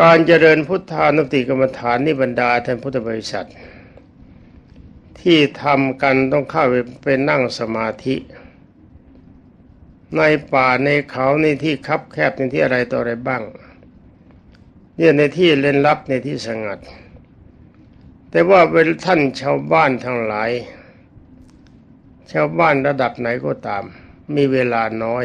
การเจริญพุทธานุสติกรรมฐานนี่บรรดาท่านพุทธบริษัท ที่ทำกันต้องเข้าไปเป็นนั่งสมาธิ ในป่าในเขาในที่คับแคบในที่อะไรต่ออะไรบ้างเนี่ยในที่เล่นลับในที่สงัด แต่ว่าเป็นท่านชาวบ้านทั้งหลาย ชาวบ้านระดับไหนก็ตาม มีเวลาน้อย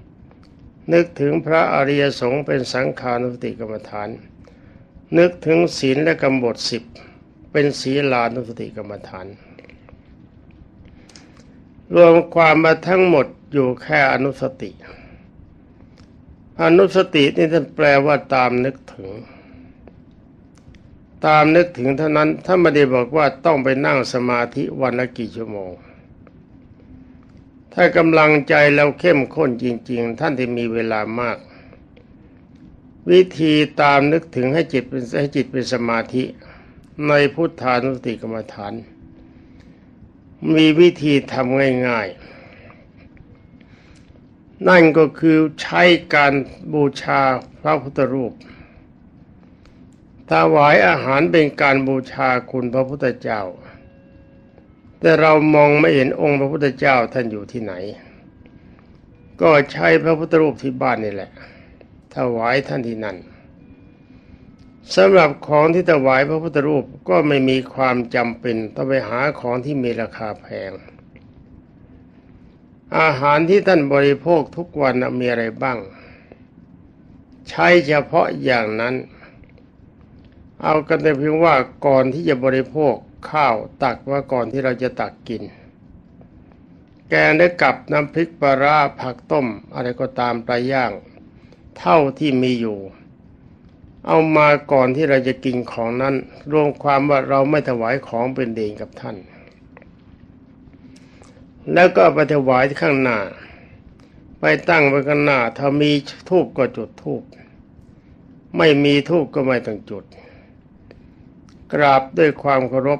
นึกถึงพระอริยสงฆ์เป็นสังขานุสติกรรมฐาน นึกถึงศีลและกรรมบทสิบเป็นศีลานุสติกรรมฐาน รวมความมาทั้งหมดอยู่แค่อนุสติ อนุสตินี่ท่านแปลว่าตามนึกถึง ตามนึกถึงเท่านั้นถ้าไม่ได้บอกว่าต้องไปนั่งสมาธิวันละกี่ชั่วโมง ถ้ากำลังใจเราเข้มข้นจริง ๆ ท่านที่มีเวลามาก วิธีตามนึกถึงให้จิตเป็นให้จิตเป็นสมาธิ ในพุทธานุสติกรรมฐาน มีวิธีทำง่าย ๆ นั่นก็คือใช้การบูชาพระพุทธรูปถวายอาหารเป็นการบูชาคุณพระพุทธเจ้า แต่เรามองไม่เห็นองค์พระพุทธเจ้าท่านอยู่ที่ไหน ก็ใช้พระพุทธรูปที่บ้านนี่แหละ ถวายท่านที่นั่นสำหรับของที่ถวายพระพุทธรูปก็ไม่มีความจำเป็นต้องไปหาของที่มีราคาแพง อาหารที่ท่านบริโภคทุกวันมีอะไรบ้าง ใช้เฉพาะอย่างนั้น เอากันแต่เพียงว่าก่อนที่จะบริโภค ข้าวตักว่าก่อนที่เราจะตักกิน แกงได้กับน้ำพริกปลาราผักต้ม อะไรก็ตามปลาย่าง เท่าที่มีอยู่ เอามาก่อนที่เราจะกินของนั้น รวมความว่าเราไม่ถวายของเป็นเดงกับท่าน แล้วก็ไปถวายข้างหน้า ไปตั้งไว้ข้างหน้าถ้ามีทูบก็จุดทูบไม่มีทูบก็ไม่ต้องจุดกราบด้วยความเคารพ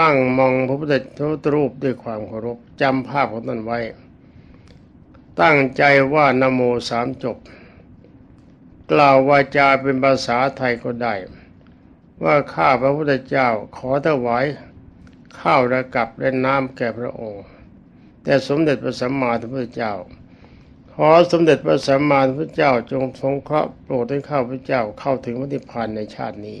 นั่งมองพระพุทธรูปด้วยความเคารพจำภาพของท่านไว้ ตั้งใจว่านโมสามจบ กล่าววาจาเป็นภาษาไทยก็ได้ ว่าข้าพระพุทธเจ้าขอถวายข้าวระกับและน้ำแก่พระองค์ แต่สมเด็จพระสัมมาสัมพุทธเจ้า ขอสมเด็จพระสัมมาสัมพุทธเจ้าจงทรงเคราะห์โปรดให้ข้าพระเจ้าเข้าถึงพระนิพพานในชาตินี้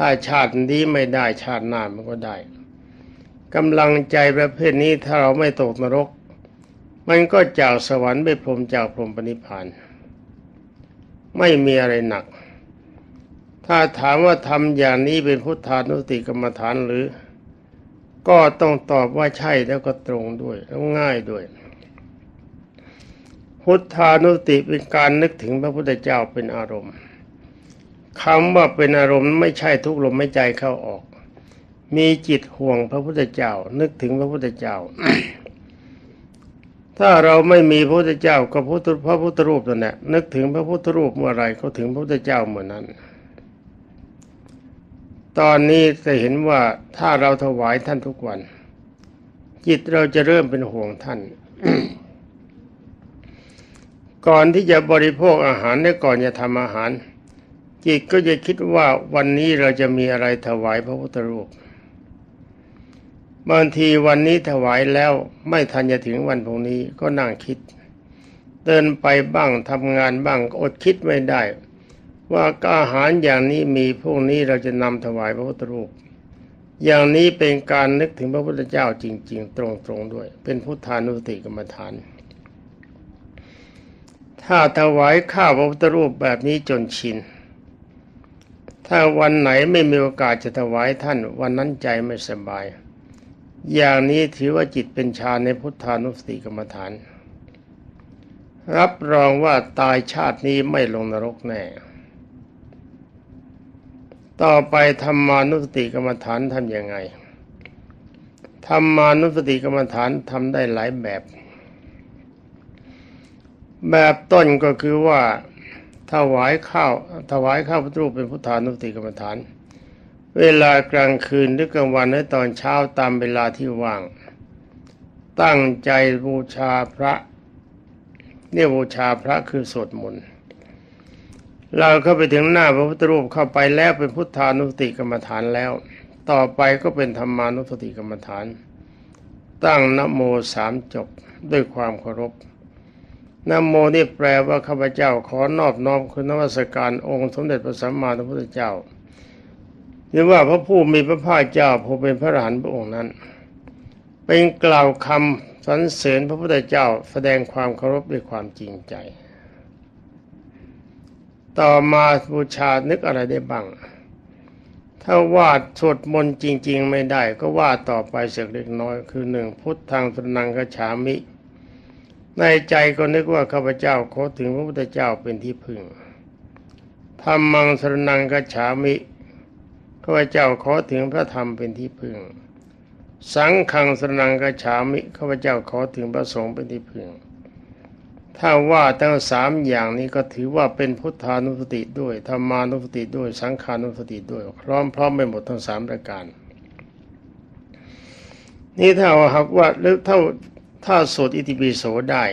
ถ้าชาตินี้ไม่ได้ชาติหน้ามันก็ได้กำลังใจประเภทนี้ถ้าเราไม่ตกนรก มันก็จากสวรรค์ไปพรมจากพรมปณิพานไม่มีอะไรหนัก ถ้าถามว่าทำอย่างนี้เป็นพุทธานุสติกรรมฐานหรือ ก็ต้องตอบว่าใช่แล้วก็ตรงด้วยแล้วง่ายด้วย พุทธานุสติเป็นการนึกถึงพระพุทธเจ้าเป็นอารมณ์ คำว่าเป็นอารมณ์ไม่ใช่ทุกลมไม่ใจเข้าออก มีจิตห่วงพระพุทธเจ้า นึกถึงพระพุทธเจ้า ถ้าเราไม่มีพระพุทธเจ้าก็พุทธพระพุทธรูปตัวนี้นึกถึงพระพุทธรูปเมื่อไรก็ถึงพระพุทธเจ้าเมื่อนั้น ตอนนี้จะเห็นว่าถ้าเราถวายท่านทุกวัน จิตเราจะเริ่มเป็นห่วงท่านก่อนที่จะบริโภคอาหารและก่อนจะทำอาหาร จิตก็จะคิดว่าวันนี้เราจะมีอะไรถวายพระพุทธรูปบางทีวันนี้ถวายแล้วไม่ทันจะถึงวันพรุ่งนี้ก็นั่งคิด เดินไปบ้างทำงานบ้างอดคิดไม่ได้ ว่าอาหารอย่างนี้มีพวกนี้เราจะนำถวายพระพุทธรูป อย่างนี้เป็นการนึกถึงพระพุทธเจ้าจริง ๆ ตรงๆด้วย เป็นพุทธานุสติกรรมฐาน ถ้าถวายข้าวพระพุทธรูปแบบนี้จนชิน ถ้าวันไหนไม่มีโอกาสจะถวายท่าน วันนั้นใจไม่สบาย อย่างนี้ถือว่าจิตเป็นฌานในพุทธานุสติกรรมฐาน รับรองว่าตายชาตินี้ไม่ลงนรกแน่ ต่อไปธรรมานุสติกรรมฐานทำยังไงธรรมานุสติกรรมฐานทำได้หลายแบบ แบบต้นก็คือว่า ถวายข้าวถวายข้าวพระรูปเป็นพุทธานุสติกรรมฐาน เวลากลางคืนหรือกลางวันหรือตอนเช้าตามเวลาที่ว่าง ตั้งใจบูชาพระเนี่ยบูชาพระคือสวดมนต์เราเข้าไปถึงหน้าพระพุทธรูปเข้าไปแล้วเป็นพุทธานุสติกรรมฐานแล้ว ต่อไปก็เป็นธรรมานุสติกรรมฐาน ตั้งนโมสามจบด้วยความเคารพ นโมนี่แปลว่าข้าพเจ้าขอนอบน้อมคุณนวัสการองค์สมเด็จพระสัมมาสัมพุทธเจ้าหรือว่าพระผู้มีพระภาคเจ้าผู้เป็นพระอรหันต์พระองค์นั้น เป็นกล่าวคำสรรเสริญพระพุทธเจ้าแสดงความเคารพด้วยความจริงใจ ต่อมาบูชานึกอะไรได้บ้าง ถ้าวาดสวดมนต์จริง ๆ ไม่ได้ก็วาดต่อไปเสียเล็กน้อย คือหนึ่งพุทธังสนังกฉามิ ในใจก็นึกว่าข้าพเจ้าขอถึงพระพุทธเจ้าเป็นที่พึ่งธรรมังสนังกฉามิข้าพเจ้าขอถึงพระธรรมเป็นที่พึ่ง สังฆังสนังกฉามิข้าพเจ้าขอถึงพระสงฆ์เป็นที่พึ่ง ถ้าว่าทั้งสามอย่างนี้ก็ถือว่าเป็นพุทธานุสติด้วยธรรมานุสติด้วย สังขานุสติด้วยพร้อมพร้อมไปหมดทั้งสามประการนี่ถ้าว่าหากว่าหรือถ้า ถ้าสวดอิติปิโสได้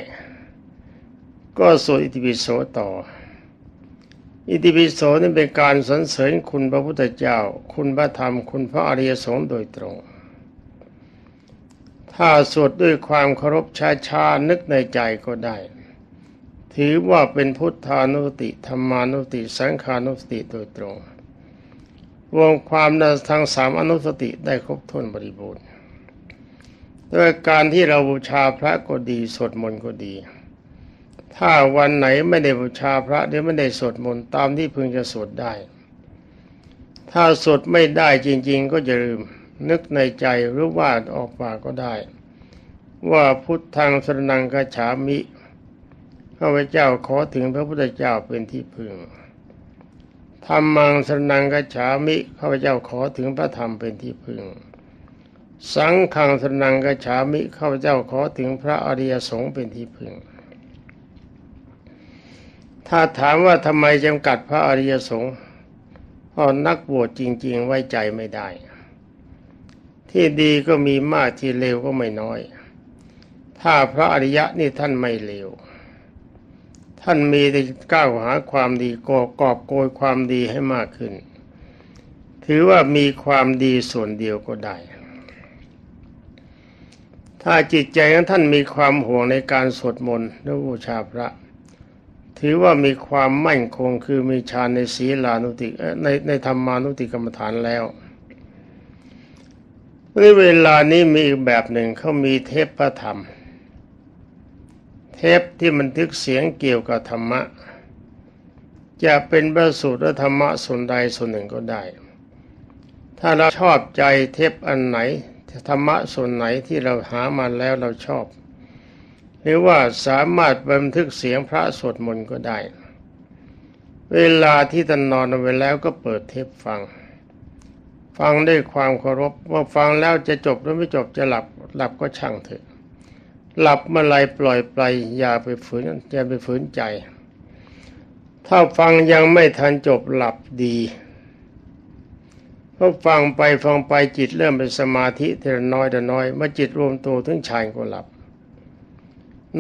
ก็สวดอิติปิโสต่อ อิติปิโสนี่เป็นการสรรเสริญคุณพระพุทธเจ้า คุณพระธรรม คุณพระอริยสงฆ์โดยตรง ถ้าสวดด้วยความเคารพชาชานึกในใจก็ได้ ถือว่าเป็นพุทธานุสติธรรมานุสติ สังขานุสติโดยตรง รวมความในทางสามอนุสติได้ครบถ้วนบริบูรณ์ ด้วยการที่เราบูชาพระก็ดีสวดมนต์ก็ดี ถ้าวันไหนไม่ได้บูชาพระหรือไม่ได้สวดมนต์ตามที่พึงจะสวดได้ ถ้าสวดไม่ได้จริง ๆ ก็จะลืมนึกในใจหรือว่าออกปากก็ได้ ว่าพุทธังสรนังกฉามิข้าพเจ้าขอถึงพระพุทธเจ้าเป็นที่พึ่งธรรมังสรนังกฉามิข้าพเจ้าขอถึงพระธรรมเป็นที่พึ่ง สังฆังสนังกฉามิข้าพเจ้าขอถึงพระอริยสงฆ์เป็นที่พึ่ง ถ้าถามว่าทำไมจำกัดพระอริยสงฆ์พราะนักบวชจริง ๆ ไว้ใจไม่ได้ ที่ดีก็มีมากที่เลวก็ไม่น้อย ถ้าพระอริยะนี่ท่านไม่เลวท่านมีแต่ก้าวหาความดีกอกอบโกยความดีให้มากขึ้น ถือว่ามีความดีส่วนเดียวก็ได้ ถ้าจิตใจของท่านมีความห่วงในการสวดมนต์และบูชาพระ ถือว่ามีความมั่นคงคือมีฌานในศีลานุติในในธรรมานุติกรรมฐานแล้วในเวลานี้มีอีกแบบหนึ่งเขามีเทปพระธรรม เทปที่บันทึกเสียงเกี่ยวกับธรรมะ จะเป็นพระสูตรธรรมะส่วนใดส่วนหนึ่งก็ได้ ถ้าเราชอบใจเทปอันไหน ธรรมะส่วนไหนที่เราหามาแล้วเราชอบ หรือว่าสามารถบันทึกเสียงพระสวดมนต์ก็ได้ เวลาที่ท่านนอนไปแล้วก็เปิดเทปฟัง ฟังด้วยความเคารพว่าฟังแล้วจะจบหรือไม่จบจะหลับหลับก็ช่างเถอะ หลับเมื่อไรปล่อยไปอย่าไปฝืนอย่าไปฝืนใจ ถ้าฟังยังไม่ทันจบหลับดี พอฟังไปฟังไปจิตเริ่มเป็นสมาธิทีละน้อยแต่น้อยเมื่อจิตรวมตัวถึงฌานก็หลับ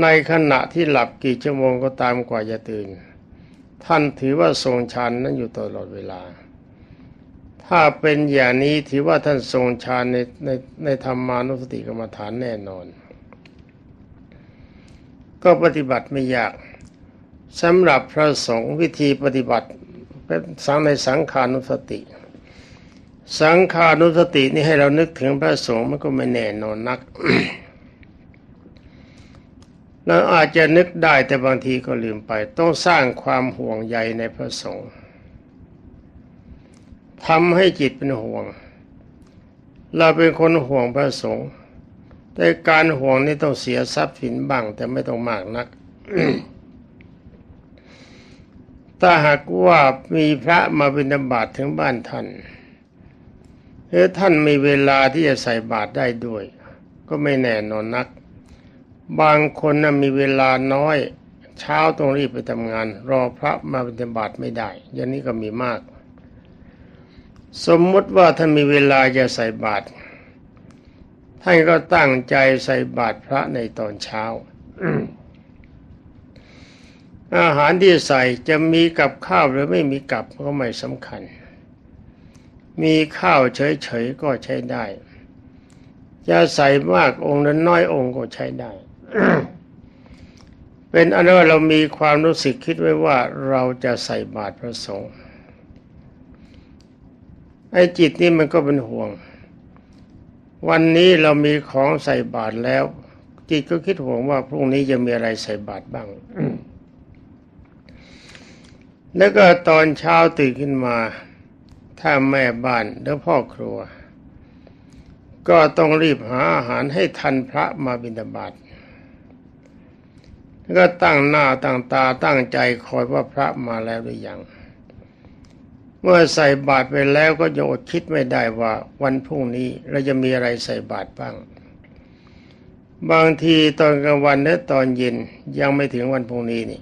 ในขณะที่หลับกี่ชั่วโมงก็ตามกว่าจะตื่น ท่านถือว่าทรงฌานนั้นอยู่ตลอดเวลา ถ้าเป็นอย่างนี้ถือว่าท่านทรงฌานในในในธรรมานุสติกรรมฐานแน่นอน ก็ปฏิบัติไม่ยากสำหรับพระสงฆ์วิธีปฏิบัติเป็นสังในสังขานุสติ สังขานุสตินี่ให้เรานึกถึงพระสงฆ์มันก็ไม่แน่นอนนัก เราอาจจะนึกได้แต่บางทีก็ลืมไป ต้องสร้างความห่วงใยในพระสงฆ์ทำให้จิตเป็นห่วง เราเป็นคนห่วงพระสงฆ์แต่การห่วงนี่ต้องเสียทรัพย์สินบ้างแต่ไม่ต้องมากนักถ้าหากว่ามีพระมาบิณฑบาตถึงบ้านท่าน หรือท่านมีเวลาที่จะใส่บาตรได้ด้วย ก็ไม่แน่นอนนัก บางคนนะมีเวลาน้อย เช้าต้องรีบไปทำงาน รอพระมาบิบาตไม่ได้อย่างนี้ก็มีมาก สมมติว่าท่านมีเวลาจะใส่บาตรท่านก็ตั้งใจใส่บาตรพระในตอนเช้าอาหารที่ใส่จะมีกับข้าวหรือไม่มีกับก็ไม่สำคัญ มีข้าวเฉยๆก็ใช้ได้ จะใส่มากองค์นั้นน้อยองค์ก็ใช้ได้ เป็นอันว่าเรามีความรู้สึกคิดไว้ว่าเราจะใส่บาตรพระสงฆ์ไอ้จิตนี่มันก็เป็นห่วง วันนี้เรามีของใส่บาตรแล้ว จิตก็คิดห่วงว่าพรุ่งนี้จะมีอะไรใส่บาตรบ้างแล้วก็ตอนเช้าตื่นขึ้นมา ถ้าแม่บ้านหรือพ่อครัว ก็ต้องรีบหาอาหารให้ทันพระมาบิณฑบาตแล้วก็ตั้งหน้าตั้งตาตั้งใจคอยว่าพระมาแล้วหรือยัง เมื่อใส่บาตรไปแล้วก็ยังอดคิดไม่ได้ว่าวันพรุ่งนี้เราจะมีอะไรใส่บาตรบ้าง บางทีตอนกลางวันและตอนเย็นยังไม่ถึงวันพรุ่งนี้นี่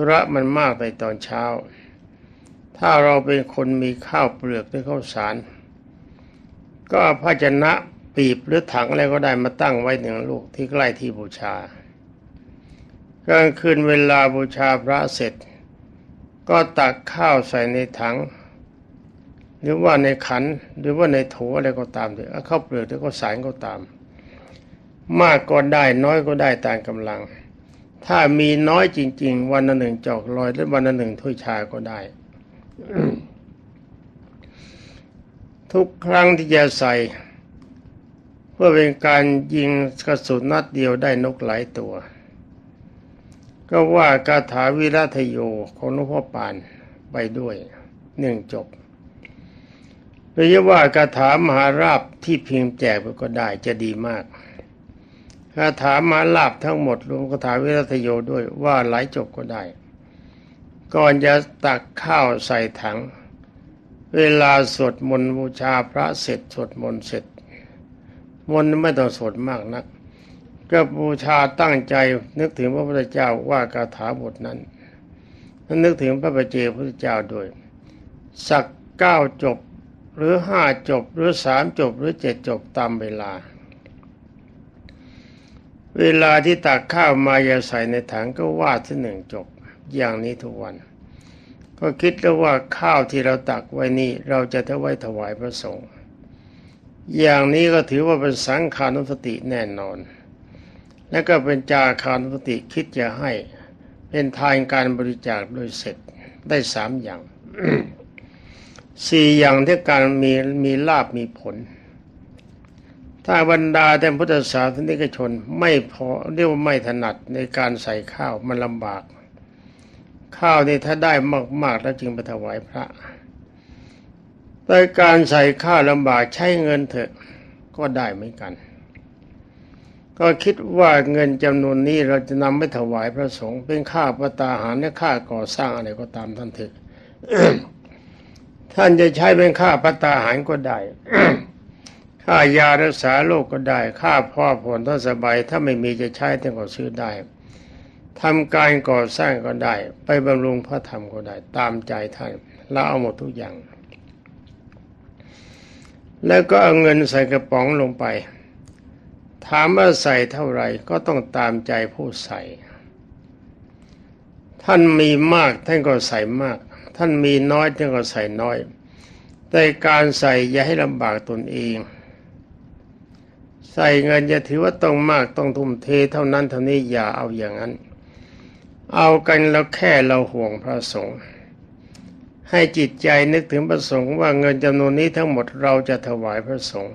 ธุระมันมากในตอนเช้า ถ้าเราเป็นคนมีข้าวเปลือกหรือข้าวสาร ก็ภาชนะปีบหรือถังอะไรก็ได้มาตั้งไว้หนึ่งลูกที่ใกล้ที่บูชากลางคืนเวลาบูชาพระเสร็จ ก็ตักข้าวใส่ในถัง หรือว่าในขันหรือว่าในโถอะไรก็ตามเถอะข้าวเปลือกหรือข้าวสารก็ตาม มากก็ได้น้อยก็ได้ตามกำลัง ถ้ามีน้อยจริง ๆ วันละหนึ่งจอกลอยหรือวันละหนึ่งถ้วยชาก็ได้ ทุกครั้งที่จะใส่ เพื่อเป็นการยิงกระสุนนัดเดียวได้นกหลายตัว ก็ว่ากาถาวิรัตโยของหลวงพ่อปานไปด้วยหนึ่งจบหรือว่ากาถามหาราบที่พิมพ์แจกไปก็ได้จะดีมาก คาถามาลาบทั้งหมดรวมคาถาวิรัตโยด้วยว่าหลายจบก็ได้ ก่อนจะตักข้าวใส่ถัง เวลาสวดมนต์บูชาพระเสร็จสวดมนต์เสร็จ มนต์ไม่ต้องสวดมากนัก ก็บูชาตั้งใจนึกถึงพระพุทธเจ้าว่าคาถาบทนั้นนั้นนึกถึงพระปเจพระพุทธเจ้าด้วย สักเก้าจบหรือห้าจบหรือสามจบหรือเจ็ดจบตามเวลา เวลาที่ตักข้าวมาอย่าใส่ในถังก็วาดที่หนึ่งจบอย่างนี้ทุกวัน ก็คิดแล้วว่าข้าวที่เราตักไว้นี่เราจะถวายถวายพระสงฆ์อย่างนี้ก็ถือว่าเป็นสังขานุสติแน่นอน และก็เป็นจาคานุสติคิดจะให้เป็นทานการบริจาคโดยเสร็จได้สามอย่างสี่อย่างที่การมีมีลาบมีผล ถ้าบรรดาแต่พุทธศาสนิกชนไม่พอเรียกว่าไม่ถนัดในการใส่ข้าวมันลำบาก ข้าวนี่ถ้าได้มากๆแล้วจึงไปถวายพระแต่การใส่ข้าวลำบากใช้เงินเถอะก็ได้เหมือนกัน ก็คิดว่าเงินจำนวนนี้เราจะนำไปถวายพระสงฆ์เป็นค่าประตาหารและค่าก่อสร้างอะไรก็ตามท่านเถอะท่านจะใช้เป็นค่าประตาหารก็ได้ ค่ายารักษาโรคกก็ได้ ค่าพ่อผลท่านสบาย ถ้าไม่มีจะใช้ท่านก็ซื้อได้ทำการก่อสร้างก็ได้ ไปบำรุงพระธรรมก็ได้ ตามใจท่านเราเอาหมดทุกอย่าง แล้วก็เอาเงินใส่กระป๋องลงไป ถามว่าใส่เท่าไหร่ก็ต้องตามใจผู้ใส่ ท่านมีมากท่านก็ใส่มาก ท่านมีน้อยท่านก็ใส่น้อย แต่การใส่อย่าให้ลำบากตนเอง ใส่เงินอย่าถือว่าต้องมากต้องทุ่มเทเท่านั้นเท่านี้อย่าเอาอย่างนั้น เอากันแล้วแค่เราห่วงพระสงฆ์ให้จิตใจนึกถึงพระสงฆ์ว่าเงินจำนวนนี้ทั้งหมดเราจะถวายพระสงฆ์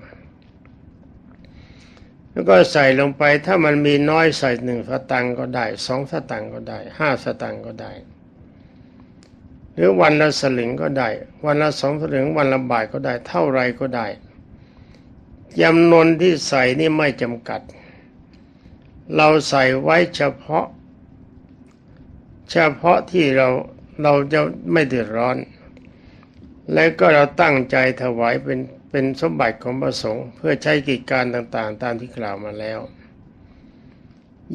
แล้วก็ใส่ลงไปถ้ามันมีน้อยใส่หนึ่งสตังก็ได้สองสตังก็ได้ห้าสตังก็ได้ หรือวันละสลึงก็ได้ วันละสองสลึงวันละบาทก็ได้ เท่าไรก็ได้ จำนวนที่ใส่นี่ไม่จำกัด เราใส่ไว้เฉพาะ เฉพาะที่เราเราจะไม่เดือดร้อน และก็เราตั้งใจถวายเป็นเป็นสมบัติของพระสงฆ์เพื่อใช้กิจการต่าง ๆ ตามที่กล่าวมาแล้ว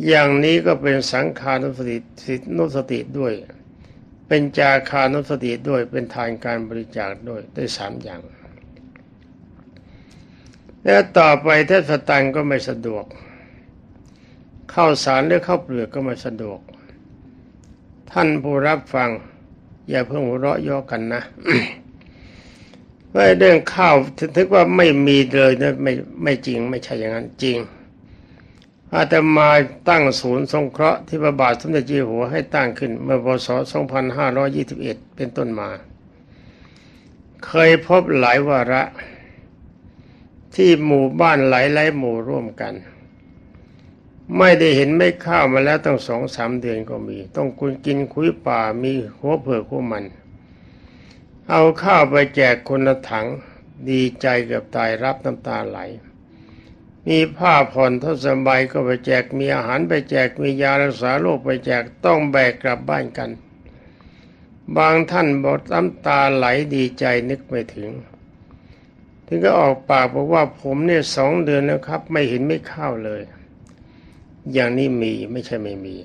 อย่างนี้ก็เป็นสังขานุสติสินุสติด้วย เป็นจาคานุสติด้วยเป็นทานการบริจาคด้วยได้สามอย่าง แล้วต่อไปถ้าสตังก็ไม่สะดวก เข้าสารหรือเข้าเปลือกก็ไม่สะดวก ท่านผู้รับฟัง อย่าเพิ่งหัวเราะย่อกันนะว่าเรื่องข้าวถึงว่าไม่มีเลยนะไม่ไม่จริง ไม่ใช่อย่างนั้นจริง อาตมาตั้งศูนย์สงเคราะห์ที่พระบาทสมเด็จเจ้าหัวให้ตั้งขึ้น เมื่อพศ 2521 เป็นต้นมา เคยพบหลายวาระ ที่หมู่บ้านหลายหลายหมู่ร่วมกัน ไม่ได้เห็นไม่ข้าวมาแล้วตั้งสองสามเดือนก็มี ต้องคุณกินคุยป่ามีหัวเผือกหัวมัน เอาข้าวไปแจกคนละถังดีใจเกือบตายรับน้ำตาไหล มีผ้าผ่อนทสบายก็ไปแจกมีอาหารไปแจกมียารักษาโรคไปแจกต้องแบกกลับบ้านกัน บางท่านบอกน้ำตาไหลดีใจนึกไม่ถึง ถึงก็ออกปากบอกว่าผมเนี่ยสองเดือนแล้วครับ ไม่เห็นไม่ข้าวเลย อย่างนี้มีไม่ใช่ไม่มี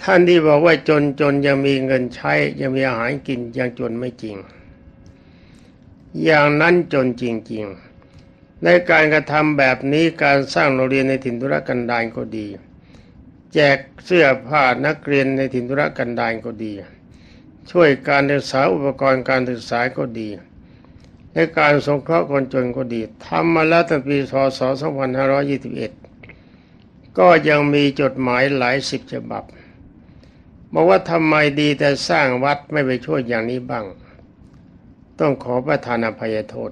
ท่านที่บอกว่าจนจนยังมีเงินใช้ ยังมีอาหารกินยังจนไม่จริง อย่างนั้นจนจริง ๆ ในการกระทำแบบนี้การสร้างโรงเรียนในถิ่นธุรกันดารก็ดี แจกเสื้อผ้านักเรียนในถิ่นธุรกันดารก็ดี ช่วยการศึกษาอุปกรณ์การศึกษาก็ดี ในการสงเคราะห์คนจนก็ดีทำมาแล้วตั้งปีพศ2521 ก็ยังมีจดหมายหลายสิบฉบับบอกว่าทำไมดีแต่สร้างวัดไม่ไปช่วยอย่างนี้บ้าง ต้องขอประทานอภัยโทษ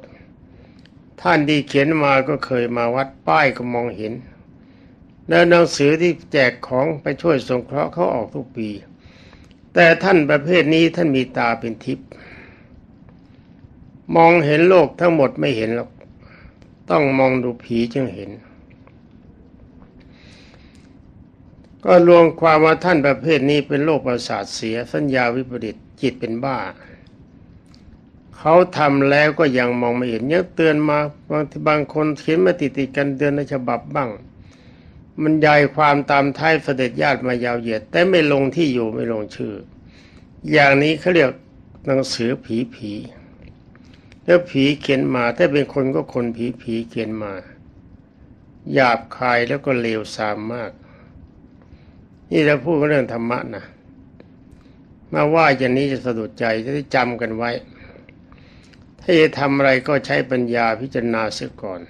ท่านที่เขียนมาก็เคยมาวัดป้ายก็มองเห็น แล้วหนังสือที่แจกของไปช่วยสงเคราะห์เขาออกทุกปี แต่ท่านประเภทนี้ท่านมีตาเป็นทิพย์ มองเห็นโลกทั้งหมดไม่เห็นหรอก ต้องมองดูผีจึงเห็น ก็รวมความว่าท่านประเภทนี้เป็นโรคประสาทเสียสัญญาวิปริตจิตเป็นบ้า เขาทำแล้วก็ยังมองไม่เห็นเนี่ยเตือนมาบางบางคนเขียนมาติดติดกันเดือนในฉบับบ้าง มันยายความตามท้ายเสด็จญาติมายาวเหยียด แต่ไม่ลงที่อยู่ไม่ลงชื่อ อย่างนี้เขาเรียกหนังสือผีผี แล้วผีเขียนมา ถ้าเป็นคนก็คนผีผีเขียนมา หยาบคายแล้วก็เลวทรามมาก นี่เราพูดเรื่องธรรมะนะมาว่าอย่างนี้จะสะดุดใจจะได้จำกันไว้ ถ้าจะทำอะไรก็ใช้ปัญญาพิจารณาเสียก่อน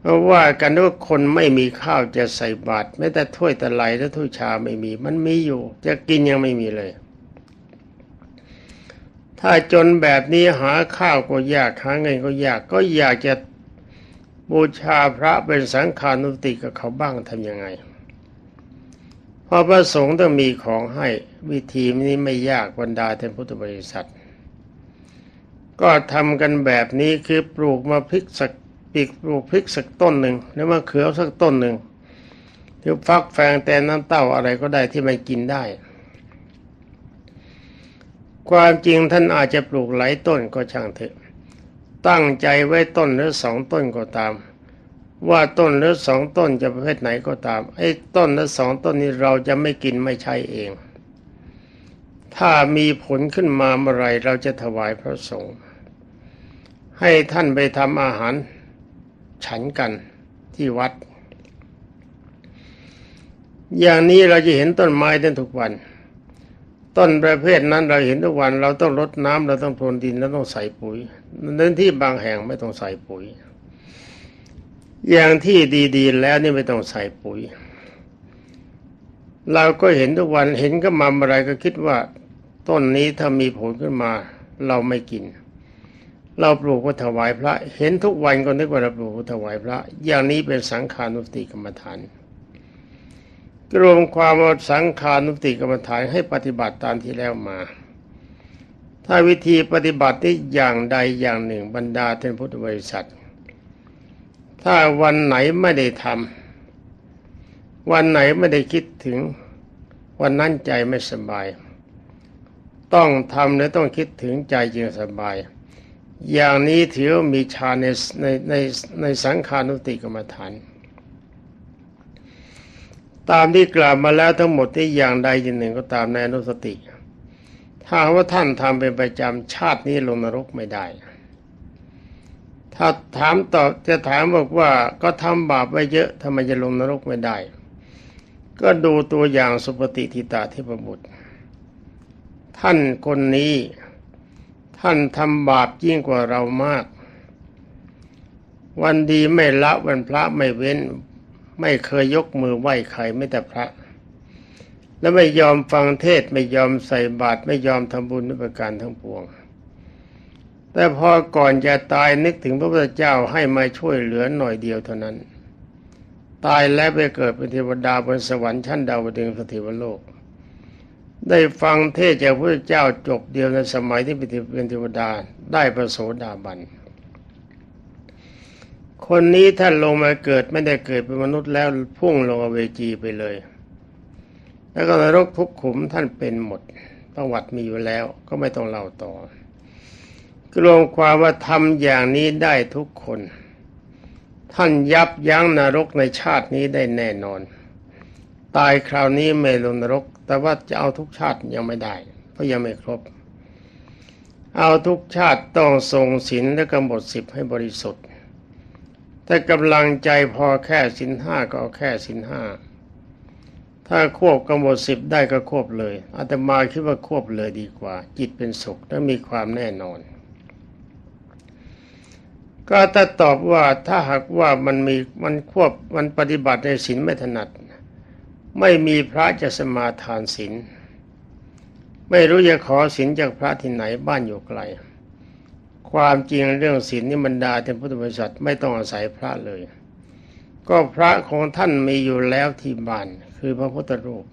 เพราะว่ากันว่าคนไม่มีข้าวจะใส่บาตรแม้แต่ถ้วยตะไลและถ้วยชาไม่มี มันมีอยู่ จะกินยังไม่มีเลย ถ้าจนแบบนี้หาข้าวก็ยากหาเงินก็ยากก็อยากจะบูชาพระเป็นสังฆานุติกับเขาบ้างทำยังไงพอพระสงฆ์ต้องมีของให้วิธีนี้ไม่ยากบรรดาท่านพุทธบริษัท ก็ทำกันแบบนี้คือปลูกมาพริกสักปีกปลูกพริกสักต้นหนึ่งหรือว่าเขือสักต้นหนึ่งหรือฟักแฟงแต่น้ำเต้าอะไรก็ได้ที่มันกินได้ ความจริงท่านอาจจะปลูกหลายต้นก็ช่างเถอะ ตั้งใจไว้ต้นหรือสองต้นก็ตาม ว่าต้นหรือสองต้นจะประเภทไหนก็ตามไอ้ต้นหรือสองต้นนี้เราจะไม่กินไม่ใช่เอง ถ้ามีผลขึ้นมาเมื่อไรเราจะถวายพระสงฆ์ให้ท่านไปทำอาหารฉันกันที่วัด อย่างนี้เราจะเห็นต้นไม้ได้ทุกวัน ต้นประเภทนั้นเราเห็นทุกวันเราต้องรดน้ำเราต้องพรวนดินเราต้องใส่ปุ๋ยในที่บางแห่งไม่ต้องใส่ปุ๋ย อย่างที่ดีๆ แล้วนี่ไม่ต้องใส่ปุ๋ย เราก็เห็นทุกวันเห็นก็มาอะไรก็คิดว่า ต้นนี้ถ้ามีผลขึ้นมา เราไม่กิน เราปลูกเพื่อถวายพระ เห็นทุกวันก็นึกว่าเราปลูกเพื่อถวายพระ อย่างนี้เป็นสังขานุสติกรรมฐาน รวมความว่าสังขานุติกรรมฐานให้ปฏิบัติตามที่แล้วมา ถ้าวิธีปฏิบัติที่อย่างใดอย่างหนึ่งบรรดาท่านพุทธบริษัท ถ้าวันไหนไม่ได้ทำวันไหนไม่ได้คิดถึง วันนั้นใจไม่สบาย ต้องทำและต้องคิดถึงใจจึงสบาย อย่างนี้ถือว่ามีฌานในในในในสังขานุติกรรมฐาน ตามที่กล่าวมาแล้วทั้งหมดที่อย่างใดอย่างหนึ่งก็ตามในอนุสติ ถ้าว่าท่านทำเป็นประจำชาตินี้ลงนรกไม่ได้ ถ้าถามตอบจะถามบอกว่าก็ทำบาปไว้เยอะทำไมจะลงนรกไม่ได้ ก็ดูตัวอย่างสุปฏิทิตาเทพบุตร ท่านคนนี้ท่านทำบาปยิ่งกว่าเรามาก วันดีไม่ละวันพระไม่เว้น ไม่เคยยกมือไหว้ใครไม่แต่พระ และไม่ยอมฟังเทศไม่ยอมใส่บาตรไม่ยอมทำบุญด้วยประการทั้งปวง แต่พอก่อนจะตายนึกถึงพระพุทธเจ้าให้มาช่วยเหลือหน่อยเดียวเท่านั้น ตายแล้วไปเกิดเป็นเทวดาบนสวรรค์ชั้นดาวดึงสถิวโลก ได้ฟังเทศจากพระพุทธเจ้าจบเดียวในสมัยที่เป็นเทวดาได้ประโสดาบัน คนนี้ท่านลงมาเกิดไม่ได้เกิดเป็นมนุษย์แล้วพุ่งลงอเวจีไปเลย แล้วก็นรกทุกขุมท่านเป็นหมดประวัติมีอยู่แล้วก็ไม่ต้องเล่าต่อกรวมความว่าทำอย่างนี้ได้ทุกคน ท่านยับยั้งนรกในชาตินี้ได้แน่นอน ตายคราวนี้ไม่ลงนรก แต่ว่าจะเอาทุกชาติยังไม่ได้ เพราะยังไม่ครบ เอาทุกชาติต้องทรงศีลและกำหนดสิบให้บริสุทธิ์ ถ้ากำลังใจพอแค่สินห้าก็แค่สินห้าถ้าควบกำหนดสิบได้ก็ควบเลยอาตมาคิดว่าควบเลยดีกว่า จิตเป็นสุขและมีความแน่นอน ก็ถ้าตอบว่าถ้าหากว่ามันมีมันควบมันปฏิบัติในศีลไม่ถนัด ไม่มีพระจะสมาทานศีลไม่รู้จะขอศีลจากพระที่ไหนบ้านอยู่ไกล ความจริงเรื่องศีลนี่บรรดาเต็มพุทธบริษัทไม่ต้องอาศัยพระเลย ก็พระของท่านมีอยู่แล้วที่บ้านคือพระพุทธรูป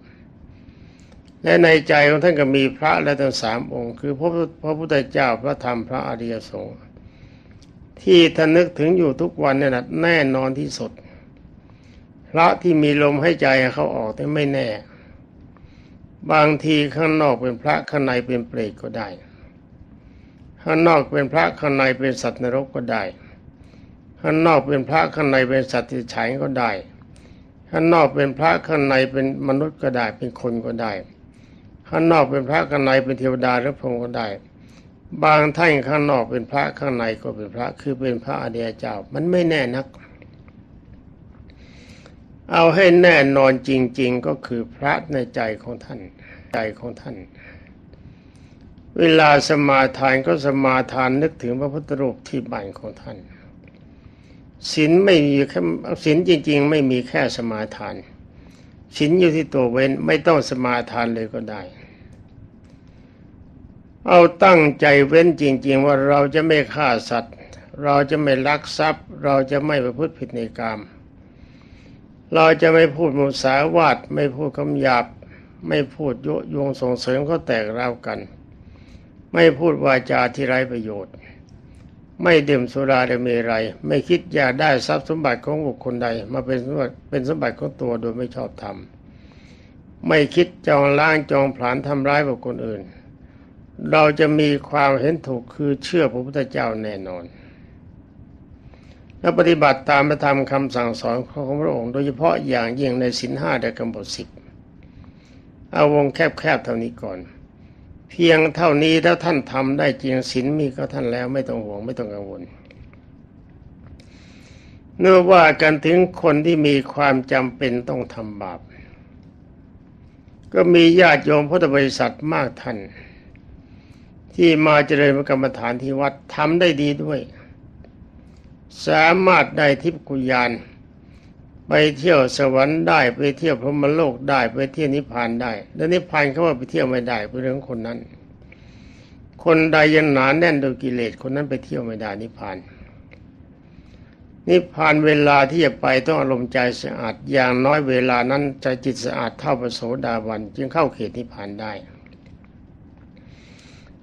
และในใจของท่านก็มีพระและทั้งสามองค์ คือพระพระพุทธเจ้าพระธรรมพระอริยสงฆ์ที่ท่านนึกถึงอยู่ทุกวันนี่นะแน่นอนที่สุด พระที่มีลมให้ใจเขาออกแต่ไม่แน่ บางทีข้างนอกเป็นพระข้างในเป็นเปรตก็ได้ ข้างนอกเป็นพระข้างในเป็นสัตว์นรกก็ได้ข้างนอกเป็นพระข้างในเป็นสัตว์ที่ฉายก็ได้ข้างนอกเป็นพระข้างในเป็นมนุษย์ก็ได้เป็นคนก็ได้ข้างนอกเป็นพระข้างในเป็นเทวดาหรือพรหมก็ได้ บางท่านข้างนอกเป็นพระข้างในก็เป็นพระคือเป็นพระอเดียเจ้ามันไม่แน่นัก เอาให้แน่นอนจริง ๆก็คือพระในใจของท่านใจของท่าน เวลาสมาทานก็สมาทานนึกถึงพระพุทธรูปที่บ้านของท่านศีลไม่มีแค่ศีลจริง ๆ ไม่มีแค่สมาทานศีลอยู่ที่ตัวเว้นไม่ต้องสมาทานเลยก็ได้ เอาตั้งใจเว้นจริง ๆ ว่าเราจะไม่ฆ่าสัตว์ เราจะไม่ลักทรัพย์ เราจะไม่ประพฤติผิดในกรรมเราจะไม่พูดมุสาวาทไม่พูดคำหยาบ ไม่พูดยุยงส่งเสริมเขาแตกราวกัน ไม่พูดวาจาที่ไร้ประโยชน์ ไม่ดื่มสุราและเมรัย ไม่คิดอยากได้ทรัพย์สมบัติของบุคคลใด มาเป็นสมบัติเป็นสมบัติของตัวโดยไม่ชอบธรรม ไม่คิดจองล้างจองผลาญทำร้ายบุคคลอื่น เราจะมีความเห็นถูกคือเชื่อพระพุทธเจ้าแน่นอน และปฏิบัติตามพระธรรมคำสั่งสอนของพระองค์ โดยเฉพาะอย่างยิ่งในสินห้าและกำหนดสิบเอาวงแคบๆเท่านี้ก่อน เพียงเท่านี้แล้วท่านทำได้จริงศีลมีก็ท่านแล้วไม่ต้องห่วงไม่ต้องกังวลเนื่อว่ากันถึงคนที่มีความจำเป็นต้องทำบาป ก็มีญาติโยมพุทธบริษัทมากท่าน ที่มาเจริญกรรมฐานที่วัดทำได้ดีด้วย สามารถได้ทิพกุญาณ ไปเที่ยวสวรรค์ได้ไปเที่ยวพรหมโลกได้ไปเที่ยวนิพพานได้แล้วนิพพานเขาว่าไปเที่ยวไม่ได้เป็นเรื่องคนนั้น คนใดยังหนาแน่นด้วยกิเลสคนนั้นไปเที่ยวไม่ได้นิพพาน นิพพานเวลาที่จะไปต้องอารมณ์ใจสะอาดอย่างน้อยเวลานั้นใจจิตสะอาดเท่าพระโสดาบันจึงเข้าเขตนิพพานได้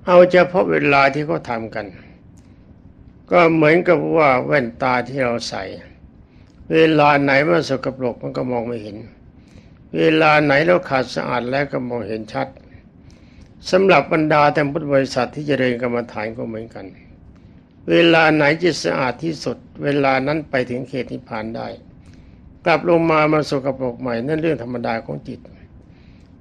เอาเฉพาะเวลาที่เขาทำกัน ก็เหมือนกับว่าแว่นตาที่เราใส่ เวลาไหนมันสกปรกมันก็มองไม่เห็น เวลาไหนเราขาดสะอาดแล้วก็มองเห็นชัดสำหรับบรรดาแต่พุทธบริษัทที่จะเรียนกรรมฐานก็เหมือนกัน เวลาไหนจิตสะอาดที่สุด เวลานั้นไปถึงเขตนิพพานได้ กลับลงมามันสกปรกใหม่นั่นเรื่องธรรมดาของจิต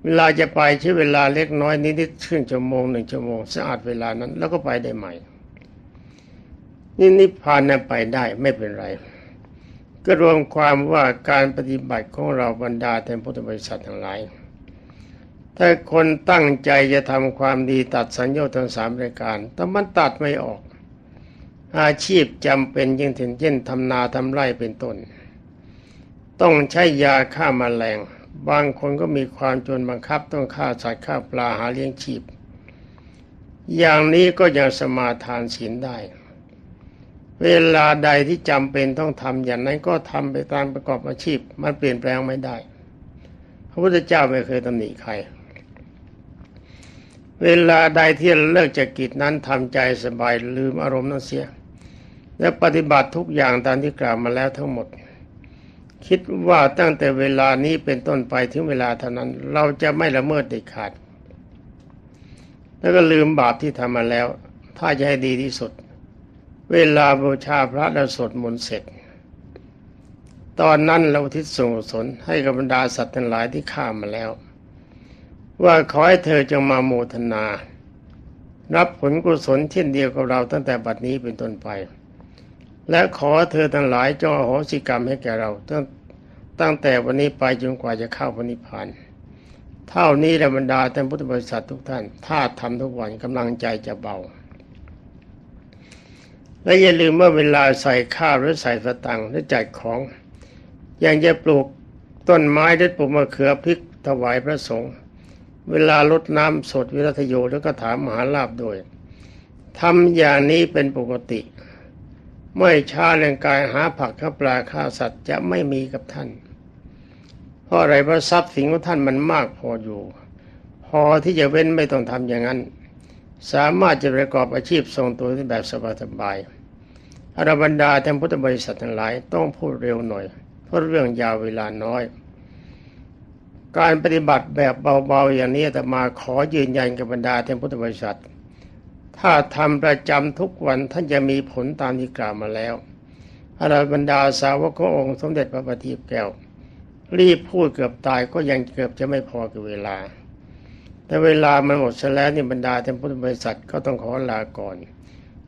เวลาจะไปใช้เวลาเล็กน้อยนิดๆครึ่งชั่วโมงหนึ่งชั่วโมงสะอาดเวลานั้นแล้วก็ไปได้ใหม่ นี่นิพพานนั้นไปได้ไม่เป็นไร ก็รวมความว่าการปฏิบัติของเราบรรดาแทนพุทธบริษัททั้งหลาย ถ้าคนตั้งใจจะทำความดีตัดสัญญาทั้งสามรายการ แต่มันตัดไม่ออก อาชีพจำเป็นยิ่งถึงเช่นทำนาทำไร่เป็นต้น ต้องใช้ยาฆ่ามาแมลง บางคนก็มีความจนบังคับต้องฆ่าสัตว์ฆ่าปลาหาเลี้ยงชีพ อย่างนี้ก็ยังสมาทานศีลได้ เวลาใดที่จำเป็นต้องทำอย่างนั้นก็ทำไปตามประกอบอาชีพ มันเปลี่ยนแปลงไม่ได้ พระพุทธเจ้าไม่เคยตำหนิใคร เวลาใดที่เลิกจากกิจนั้นทำใจสบายลืมอารมณ์นั้นเสีย และปฏิบัติทุกอย่างตามที่กล่าวมาแล้วทั้งหมด คิดว่าตั้งแต่เวลานี้เป็นต้นไปถึงเวลาเท่านั้น เราจะไม่ละเมิดเด็ดขาด แล้วก็ลืมบาปที่ทำมาแล้ว ถ้าจะให้ดีที่สุด เวลาบูชาพระและสวดมนต์เสร็จ ตอนนั้นเราทิศส่งสนให้กับบรรดาสัตว์ทั้งหลายที่ข้ามาแล้ว ว่าขอให้เธอจงมาโมทนา รับผลกุศลเช่นเดียวกับเราตั้งแต่บัดนี้เป็นต้นไป และขอเธอทั้งหลายจงอโหสิกรรมให้แก่เราตั้งตั้งแต่วันนี้ไปจนกว่าจะเข้าพระนิพพานเท่านี้แหละบรรดาท่านพุทธบริษัททุกท่าน ถ้าทำทุกวันกำลังใจจะเบา และอย่าลืมว่าเวลาใส่ข้าวหรือใส่สตังค์หรือจัดของอย่างจะปลูกต้นไม้หรือปลูกมะเขือพริกถวายพระสงฆ์เวลาลดน้ำสดวิรัตโยแล้วก็ถามมหาลาบโดยทำอย่างนี้เป็นปกติ ไม่ช้าเรื่องกายหาผักข้าปลาข้าสัตว์จะไม่มีกับท่าน เพราะอะไรเพราะทรัพย์สินของท่านมันมากพออยู่ พอที่จะเว้นไม่ต้องทำอย่างนั้น สามารถจะประกอบอาชีพทรงตัวที่แบบสบายๆ อรบรรดาท่านพุทธบริษัททั้งหลายต้องพูดเร็วหน่อย เพราะเรื่องยาวเวลาน้อย การปฏิบัติแบบเบาๆอย่างนี้แต่มาขอยืนยันกับบรรดาท่านพุทธบริษัท ถ้าทำประจำทุกวันท่านจะมีผลตามที่กล่าวมาแล้วอรบรรดาสาวกขององค์สมเด็จพระบัณฑิตแก้ว รีบพูดเกือบตายก็ยังเกือบจะไม่พอกับเวลา แต่เวลามันหมดซะแล้วนี่บรรดาท่านพุทธบริษัทก็ต้องขอลาก่อน